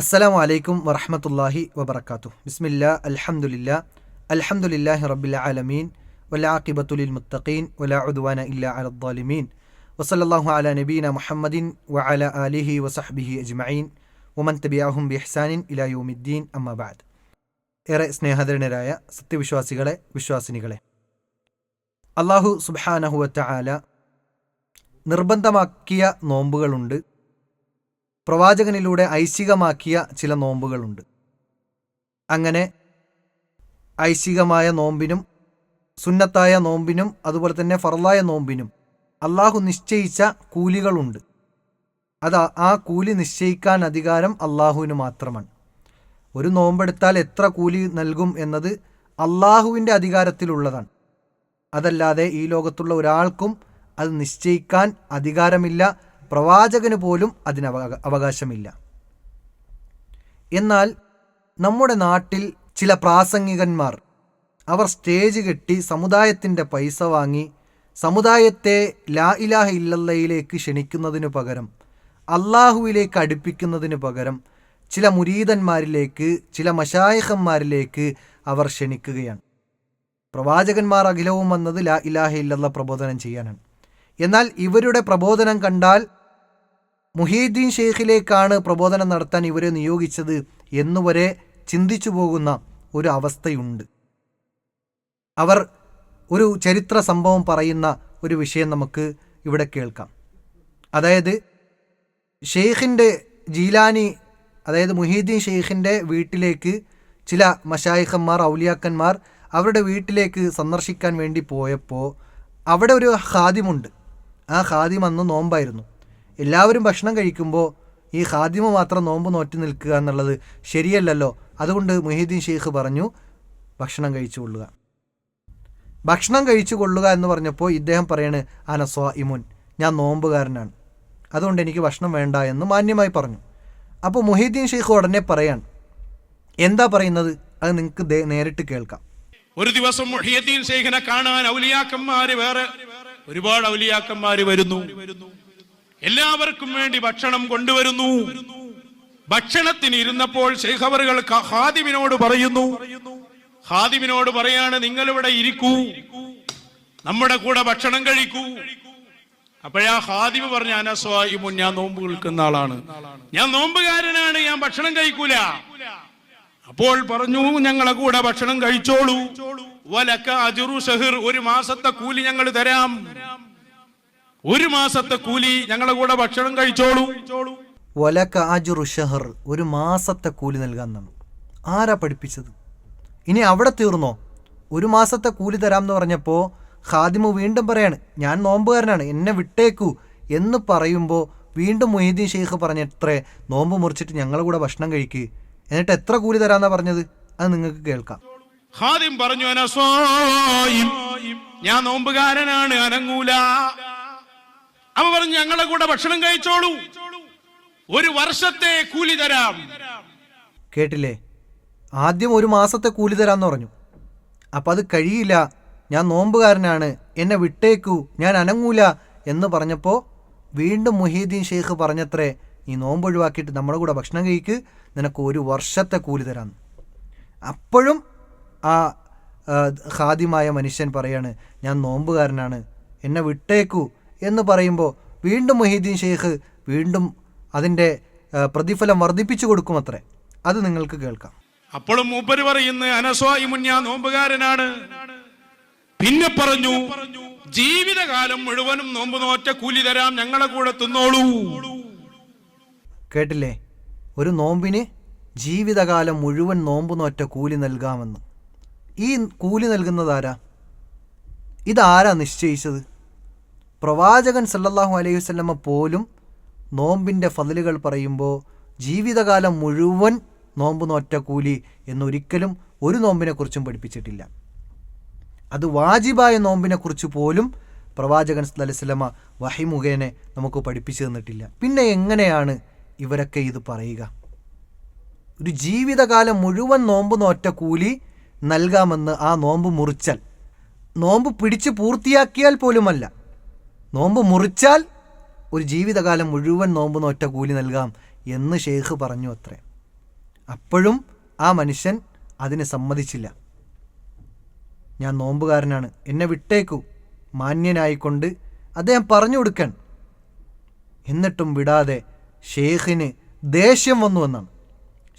അസ്സലാമു അലൈക്കും വറഹമത്തല്ലാഹി വബർക്കാത്തു ബിസ്മില്ല അൽഹംദുലില്ലാ അൽഹംദുലില്ലാഹി റബ്ബിൽ ആലമീൻ വലാഖിബത്തുലിൽ മുത്തഖീൻ വലാ ഉദ്വാന ഇല്ല അലദ്ദാലിമീൻ വസല്ലാഹു അല നബീന മുഹമ്മദിൻ വ അല ആലിഹി വസഹ്ബിഹി അജ്മഈൻ. വമൻ തബിയാഹും ബിഹ്സാനിൻ ഇലാ യൗമിദ്ദീൻ അമ്മ ബഅദ്. ഏറെ സ്നേഹധരണരായ സത്യവിശ്വാസികളെ വിശ്വാസിനികളെ. അള്ളാഹു സുബാനഹുവറ്റ ആല നിർബന്ധമാക്കിയ നോമ്പുകളുണ്ട്. പ്രവാചകനിലൂടെ ഐശികമാക്കിയ ചില നോമ്പുകളുണ്ട്. അങ്ങനെ ഐശികമായ നോമ്പിനും സുന്നത്തായ നോമ്പിനും അതുപോലെ തന്നെ ഫറലായ നോമ്പിനും അള്ളാഹു നിശ്ചയിച്ച കൂലികളുണ്ട്. അത് ആ- കൂലി നിശ്ചയിക്കാൻ അധികാരം അള്ളാഹുവിന് മാത്രമാണ്. ഒരു നോമ്പെടുത്താൽ എത്ര കൂലി നൽകും എന്നത് അള്ളാഹുവിന്റെ അധികാരത്തിലുള്ളതാണ്. അതല്ലാതെ ഈ ലോകത്തുള്ള ഒരാൾക്കും അത് നിശ്ചയിക്കാൻ അധികാരമില്ല പ്രവാചകന് പോലും അതിന് അവകാശമില്ല. എന്നാൽ നമ്മുടെ നാട്ടിൽ ചില പ്രാസംഗികന്മാർ അവർ സ്റ്റേജ് കെട്ടി സമുദായത്തിന്റെ പൈസ വാങ്ങി സമുദായത്തെ ലാ ഇലാഹ ഇല്ലയിലേക്ക് ക്ഷണിക്കുന്നതിനു പകരം അള്ളാഹുവിലേക്ക് അടുപ്പിക്കുന്നതിന് പകരം ചില മുരീതന്മാരിലേക്ക് ചില മഷായഹന്മാരിലേക്ക് അവർ ക്ഷണിക്കുകയാണ്. പ്രവാചകന്മാർ അഖിലവും വന്നത് ലാ ഇലാഹ ഇല്ലല്ല പ്രബോധനം ചെയ്യാനാണ്. എന്നാൽ ഇവരുടെ പ്രബോധനം കണ്ടാൽ മുഹീദ്ദീൻ ഷെയ്ഖിലേക്കാണ് പ്രബോധനം നടത്താൻ ഇവരെ നിയോഗിച്ചത് എന്നുവരെ ചിന്തിച്ചു പോകുന്ന ഒരു അവസ്ഥയുണ്ട്. അവർ ഒരു ചരിത്ര സംഭവം പറയുന്ന ഒരു വിഷയം നമുക്ക് ഇവിടെ കേൾക്കാം. അതായത് ഷെയ്ഖിന്റെ ജീലാനി അതായത് മുഹീദ്ദീൻ ഷെയ്ഖിന്റെ വീട്ടിലേക്ക് ചില മഷായിഖന്മാർ ഔലിയാക്കന്മാർ അവരുടെ വീട്ടിലേക്ക് സന്ദർശിക്കാൻ വേണ്ടി പോയപ്പോൾ അവിടെ ഒരു ഖാദിമുണ്ട്. ആ ഖാദിം അന്ന് നോമ്പായിരുന്നു. എല്ലാവരും ഭക്ഷണം കഴിക്കുമ്പോൾ ഈ ഖാദിമ മാത്രം നോമ്പ് നോറ്റി നിൽക്കുക എന്നുള്ളത് ശരിയല്ലല്ലോ. അതുകൊണ്ട് മുഹീദ്ദീൻ ഷെയ്ഖ് പറഞ്ഞു ഭക്ഷണം കഴിച്ചു കൊള്ളുക ഭക്ഷണം കഴിച്ചു കൊള്ളുക എന്ന് പറഞ്ഞപ്പോൾ ഇദ്ദേഹം പറയാണ് അനസ്വ ഇമുൻ ഞാൻ നോമ്പുകാരനാണ്. അതുകൊണ്ട് എനിക്ക് ഭക്ഷണം വേണ്ട എന്ന് മാന്യമായി പറഞ്ഞു. അപ്പോൾ മുഹീദ്ദീൻ ഷെയ്ഖ് ഉടനെ പറയാണ് എന്താ പറയുന്നത്? അത് നിങ്ങൾക്ക് നേരിട്ട് കേൾക്കാം. ഒരു ദിവസം മുഹിയദ്ദീൻ ശേഖനെ കാണാൻ ഔലിയാക്കന്മാര് വേറെ ഒരുപാട് ഔലിയാക്കന്മാര് വരുന്നു. എല്ലാവർക്കും വേണ്ടി ഭക്ഷണം കൊണ്ടുവരുന്നു. ഭക്ഷണത്തിന് ഇരുന്നപ്പോൾ ശേഖവറുകൾ ഹാദിമിനോട് പറയുന്നു. ഹാദിമിനോട് പറയാണ് നിങ്ങൾ ഇവിടെ ഇരിക്കൂ. നമ്മുടെ കൂടെ ഭക്ഷണം കഴിക്കൂ. അപ്പോഴാ ഹാദിമ് പറഞ്ഞ അനസ്വായിമുൻ ഞാൻ നോമ്പ് നിൽക്കുന്ന ആളാണ്. ഞാൻ നോമ്പുകാരനാണ് ഞാൻ ഭക്ഷണം കഴിക്കൂല. അപ്പോൾ പറഞ്ഞു ഞങ്ങളെ കൂടെ ഭക്ഷണം കഴിച്ചോളൂ. ഒരു മാസത്തെ കൂലി ഞങ്ങൾ തരാം. ഒരു മാസത്തെ കൂലി ഞങ്ങളുടെ കൂടെ ഭക്ഷണം കഴിച്ചോളൂ. ഒലക്ക അജുറു ഷഹർ ഒരു മാസത്തെ കൂലി നൽകാൻ നൽകാമെന്നാണ് ആരാ പഠിപ്പിച്ചത്? ഇനി അവിടെ തീർന്നോ? ഒരു മാസത്തെ കൂലി തരാം എന്ന് പറഞ്ഞപ്പോൾ ഖാദിമു വീണ്ടും പറയാണ് ഞാൻ നോമ്പുകാരനാണ് എന്നെ വിട്ടേക്കൂ എന്ന് പറയുമ്പോൾ വീണ്ടും മൊയ്തീൻ ഷെയ്ഖ് പറഞ്ഞത്രേ നോമ്പ് മുറിച്ചിട്ട് ഞങ്ങളുടെ കൂടെ ഭക്ഷണം കഴിക്ക്. എന്നിട്ട് എത്ര കൂലി തരാന്നാ പറഞ്ഞത്? അത് നിങ്ങൾക്ക് കേൾക്കാം. ഖാദിം പറഞ്ഞു ഞാൻ നോമ്പുകാരനാണ് അനങ്ങൂല. അവ പറഞ്ഞു ഞങ്ങളുടെ കൂടെ ഭക്ഷണം കഴിച്ചോളൂ. ഒരു വർഷത്തെ കൂലി തരാം. കേട്ടില്ലേ? ആദ്യം ഒരു മാസത്തെ കൂലി തരാമെന്ന് പറഞ്ഞു. അപ്പം അത് കഴിയില്ല. ഞാൻ നോമ്പുകാരനാണ്. എന്നെ വിട്ടേക്കൂ. ഞാൻ അനങ്ങൂല എന്ന് പറഞ്ഞപ്പോൾ വീണ്ടും മുഹീദ്ദീൻ ഷെയ്ഖ് പറഞ്ഞത്രേ നീ നോമ്പ് ഒഴിവാക്കിയിട്ട് നമ്മുടെ കൂടെ ഭക്ഷണം കഴിക്ക്. നിനക്ക് ഒരു വർഷത്തെ കൂലി തരാമെന്ന് അപ്പോഴും ആ ഖാദിമായ മനുഷ്യൻ പറയാണ് ഞാൻ നോമ്പുകാരനാണ്. എന്നെ വിട്ടേക്കൂ. എന്ന് പറയുമ്പോൾ വീണ്ടും മൊഹീദ്ദീൻ ഷെയ്ഖ് വീണ്ടും അതിന്റെ പ്രതിഫലം വർദ്ധിപ്പിച്ചു കൊടുക്കുമത്രേ. അത് നിങ്ങൾക്ക് കേൾക്കാം. അപ്പോഴും മൂപ്പര് പറയുന്നു അനസ്വായി മുന്നാ നോമ്പുകാരനാണ്. പിന്നെ പറഞ്ഞു ജീവിതകാലം മുഴുവനും നോമ്പ് നോറ്റ കൂലി തരാം ഞങ്ങളെ കൂടെ തിന്നോളൂ. കേട്ടില്ലേ? ഒരു നോമ്പിന് ജീവിതകാലം മുഴുവൻ നോമ്പ് നോറ്റ കൂലി നൽകാമെന്ന്. ഈ കൂലി നൽകുന്നത് ആരാ? ഇതാരാ നിശ്ചയിച്ചത്? പ്രവാചകൻ സല്ലല്ലാഹു അലൈഹി വസല്ലമ പോലും നോമ്പിന്റെ ഫതിലുകൾ പറയുമ്പോൾ ജീവിതകാലം മുഴുവൻ നോമ്പ് നോറ്റ കൂലി എന്നൊരിക്കലും ഒരു നോമ്പിനെക്കുറിച്ചും പഠിപ്പിച്ചിട്ടില്ല. അത് വാജിബായ നോമ്പിനെക്കുറിച്ച് പോലും പ്രവാചകൻ വസല്ലമ വഹി മുഖേന നമുക്ക് പഠിപ്പിച്ചു തന്നിട്ടില്ല. പിന്നെ എങ്ങനെയാണ് ഇവരൊക്കെ ഇത് പറയുക? ഒരു ജീവിതകാലം മുഴുവൻ നോമ്പ് നോറ്റ കൂലി നൽകാമെന്ന് ആ നോമ്പ് മുറിച്ചാൽ. നോമ്പ് പിടിച്ച് പൂർത്തിയാക്കിയാൽ പോലുമല്ല. നോമ്പ് മുറിച്ചാൽ ഒരു ജീവിതകാലം മുഴുവൻ നോമ്പ് നോറ്റ കൂലി നൽകാം എന്ന് ഷെയ്ഖ് പറഞ്ഞു അത്രേ. അപ്പോഴും ആ മനുഷ്യൻ അതിനെ സമ്മതിച്ചില്ല. ഞാൻ നോമ്പുകാരനാണ്. എന്നെ വിട്ടേക്കൂ. മാന്യനായിക്കൊണ്ട് അദ്ദേഹം പറഞ്ഞു കൊടുക്കാൻ. എന്നിട്ടും വിടാതെ ഷെയ്ഖിന് ദേഷ്യം വന്നു എന്നാണ്.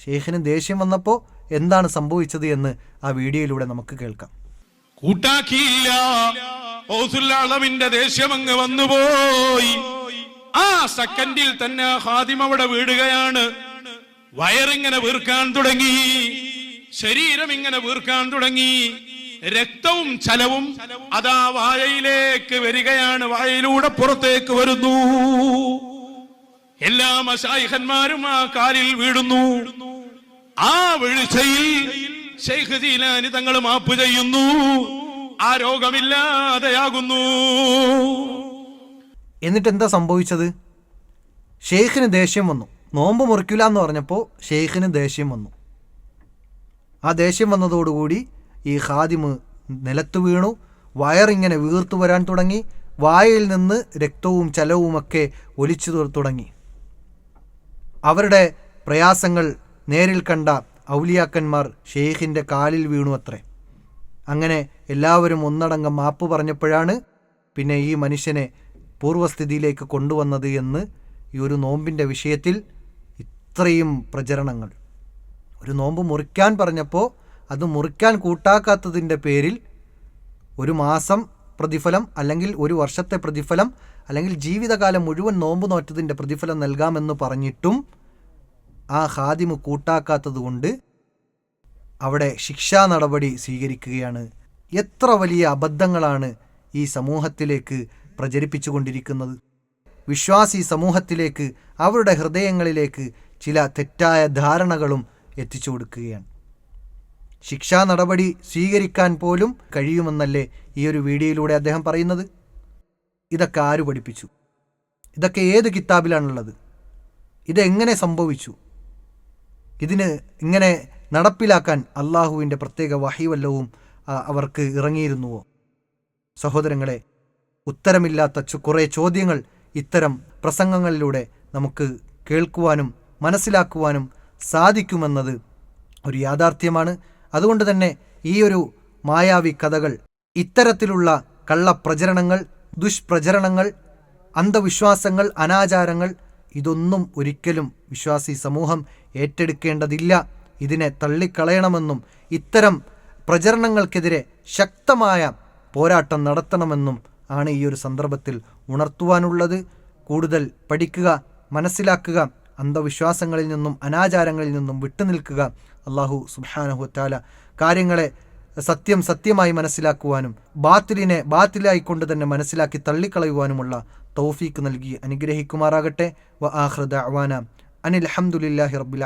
ഷെയ്ഖിന് ദേഷ്യം വന്നപ്പോൾ എന്താണ് സംഭവിച്ചത് എന്ന് ആ വീഡിയോയിലൂടെ നമുക്ക് കേൾക്കാം. കൂട്ടാക്കിയില്ല. ഓസുല്ലാളവിന്റെ ദേഷ്യമങ്ങ് വന്നുപോയി. ആ സെക്കൻഡിൽ തന്നെ ഹാദിം അവിടെ വീടുകയാണ് വയറിങ്ങനെ വീർക്കാൻ തുടങ്ങി. ശരീരം ഇങ്ങനെ വീർക്കാൻ തുടങ്ങി. രക്തവും ചലവും അതാ വായയിലേക്ക് വരികയാണ്. വായയിലൂടെ പുറത്തേക്ക് വരുന്നു. എല്ലാ മശായിഹന്മാരും ആ കാലിൽ വീടുന്നു ആ വീഴ്ചയിൽ ശൈഖ് ജീലാനി തങ്ങൾ മാപ്പ് ചെയ്യുന്നു. ആ രോഗമില്ലാതെയാകുന്നു. എന്നിട്ട് എന്താ സംഭവിച്ചത്? ഷെയ്ഖിന് ദേഷ്യം വന്നു. നോമ്പ് മുറിക്കില്ല എന്ന് പറഞ്ഞപ്പോൾ ഷെയ്ഖിന് ദേഷ്യം വന്നു. ആ ദേഷ്യം വന്നതോടുകൂടി ഈ ഖാദിമ് നിലത്ത് വീണു വയറിങ്ങനെ വീർത്തു വരാൻ തുടങ്ങി വായയിൽ നിന്ന് രക്തവും ചലവുമൊക്കെ ഒലിച്ചു തുടങ്ങി. അവരുടെ പ്രയാസങ്ങൾ നേരിൽ കണ്ട ഔലിയാക്കന്മാർ ഷെയ്ഖിന്റെ കാലിൽ വീണു അത്രേ. അങ്ങനെ എല്ലാവരും ഒന്നടങ്കം മാപ്പ് പറഞ്ഞപ്പോഴാണ് പിന്നെ ഈ മനുഷ്യനെ പൂർവസ്ഥിതിയിലേക്ക് കൊണ്ടുവന്നത് എന്ന് ഈ ഒരു നോമ്പിന്റെ വിഷയത്തിൽ ഇത്രയും പ്രചരണങ്ങൾ. ഒരു നോമ്പ് മുറിക്കാൻ പറഞ്ഞപ്പോൾ അത് മുറിക്കാൻ കൂട്ടാക്കാത്തതിന്റെ പേരിൽ ഒരു മാസം പ്രതിഫലം അല്ലെങ്കിൽ ഒരു വർഷത്തെ പ്രതിഫലം അല്ലെങ്കിൽ ജീവിതകാലം മുഴുവൻ നോമ്പ് നോറ്റതിന്റെ പ്രതിഫലം നൽകാമെന്ന് പറഞ്ഞിട്ടും ആ ഹാദിമ് കൂട്ടാക്കാത്തതുകൊണ്ട് അവിടെ ശിക്ഷാ നടപടി സ്വീകരിക്കുകയാണ്. എത്ര വലിയ അബദ്ധങ്ങളാണ് ഈ സമൂഹത്തിലേക്ക് പ്രചരിപ്പിച്ചുകൊണ്ടിരിക്കുന്നത്. വിശ്വാസി സമൂഹത്തിലേക്ക് അവരുടെ ഹൃദയങ്ങളിലേക്ക് ചില തെറ്റായ ധാരണകളും എത്തിച്ചു കൊടുക്കുകയാണ്. ശിക്ഷാ നടപടി സ്വീകരിക്കാൻ പോലും കഴിയുമെന്നല്ലേ ഈ ഒരു വീഡിയോയിലൂടെ അദ്ദേഹം പറയുന്നത്? ഇതൊക്കെ ആര് പഠിപ്പിച്ചു? ഇതൊക്കെ ഏത് കിതാബിലാണുള്ളത്? ഇതെങ്ങനെ സംഭവിച്ചു? ഇതിന് ഇങ്ങനെ നടപ്പിലാക്കാൻ അള്ളാഹുവിന്റെ പ്രത്യേക വഹിവല്ലവും അവർക്ക് ഇറങ്ങിയിരുന്നുവോ? സഹോദരങ്ങളെ ഉത്തരമില്ലാത്ത കുറേ ചോദ്യങ്ങൾ ഇത്തരം പ്രസംഗങ്ങളിലൂടെ നമുക്ക് കേൾക്കുവാനും മനസ്സിലാക്കുവാനും സാധിക്കുമെന്നത് ഒരു യാഥാർത്ഥ്യമാണ്. അതുകൊണ്ട് തന്നെ ഈ ഒരു മായാവി കഥകൾ ഇത്തരത്തിലുള്ള കള്ളപ്രചരണങ്ങൾ ദുഷ്പ്രചരണങ്ങൾ അന്ധവിശ്വാസങ്ങൾ അനാചാരങ്ങൾ ഇതൊന്നും ഒരിക്കലും വിശ്വാസി സമൂഹം ഏറ്റെടുക്കേണ്ടതില്ല. ഇതിനെ തള്ളിക്കളയണമെന്നും ഇത്തരം പ്രചരണങ്ങൾക്കെതിരെ ശക്തമായ പോരാട്ടം നടത്തണമെന്നും ആണ് ഈ ഒരു സന്ദർഭത്തിൽ ഉണർത്തുവാനുള്ളത്. കൂടുതൽ പഠിക്കുക മനസ്സിലാക്കുക അന്ധവിശ്വാസങ്ങളിൽ നിന്നും അനാചാരങ്ങളിൽ നിന്നും വിട്ടുനിൽക്കുക. അള്ളാഹു സുബാനഹുത്താല കാര്യങ്ങളെ സത്യം സത്യമായി മനസ്സിലാക്കുവാനും ബാത്തിലിനെ ബാത്തിലായിക്കൊണ്ട് തന്നെ മനസ്സിലാക്കി തള്ളിക്കളയുവാനുമുള്ള തൗഫീക്ക് നൽകി അനുഗ്രഹിക്കുമാറാകട്ടെ. വ ആഹ്റദ അവാന അനിൽ അഹമ്മദുലില്ലാഹി റബ്ബിൽ